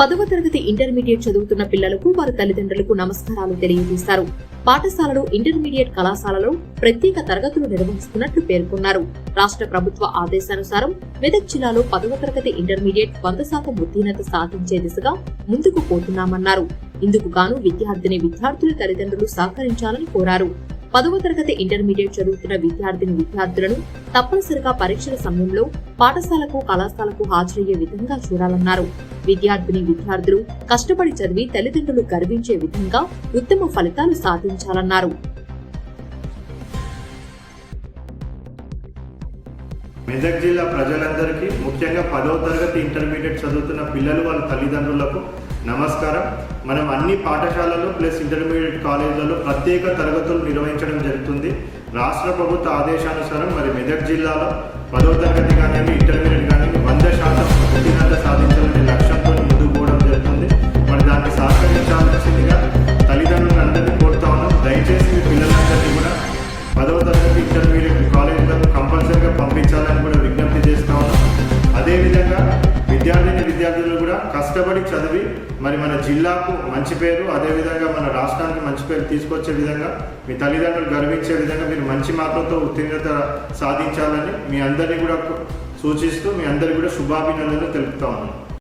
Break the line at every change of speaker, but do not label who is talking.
పదవ తరగతి ఇంటర్మీడియట్ చదువుతున్న పిల్లలకు వారి తల్లిదండ్రులకు నమస్కారాలు తెలియజేశారు. పాఠశాలలు ఇంటర్మీడియట్ కళాశాలలో ప్రత్యేక తరగతులు నిర్వహిస్తున్నట్లు పేర్కొన్నారు. రాష్ట్ర ప్రభుత్వ ఆదేశానుసారం మెదక్ జిల్లాలో పదవ తరగతి ఇంటర్మీడియట్ వంద శాతం ఉత్తీర్ణత సాధించే దిశగా ముందుకు పోతున్నామన్నారు. ఇందుకు గాను విద్యార్థిని విద్యార్థుల తల్లిదండ్రులు సహకరించాలని కోరారు. పదవ తరగతి ఇంటర్మీడియట్ చదువుతున్న విద్యార్థిని విద్యార్థులను తప్పనిసరిగా పరీక్షల సమయంలో పాఠశాలకు కళాశాలకు హాజరయ్యే విధంగా చూడాలన్నారు. విద్యార్థిని విద్యార్థులు కష్టపడి చదివి తల్లిదండ్రులు గర్వించే విధంగా ఉత్తమ ఫలితాలు సాధించాలన్నారు.
మెదక్ జిల్లా ప్రజలందరికీ ముఖ్యంగా పదవ తరగతి ఇంటర్మీడియట్ చదువుతున్న పిల్లలు వాళ్ళ తల్లిదండ్రులకు నమస్కారం. మనం అన్ని పాఠశాలలు ప్లస్ ఇంటర్మీడియట్ కాలేజీలలో ప్రత్యేక తరగతులు నిర్వహించడం జరుగుతుంది. రాష్ట్ర ప్రభుత్వ ఆదేశానుసారం మరి మెదక్ జిల్లాలో పదవ తరగతి కానివ్వండి ఇంటర్మీడియట్ కానివ్వండి అదేవిధంగా విద్యార్థిని విద్యార్థులు కూడా కష్టపడి చదివి మరి మన జిల్లాకు మంచి పేరు అదేవిధంగా మన రాష్ట్రానికి మంచి పేరు తీసుకొచ్చే విధంగా మీ తల్లిదండ్రులు గర్వించే విధంగా మీరు మంచి మార్పులతో ఉత్తీర్ణత సాధించాలని మీ అందరినీ కూడా సూచిస్తూ మీ అందరికీ కూడా శుభాభినందనలు తెలుపుతా ఉన్నాను.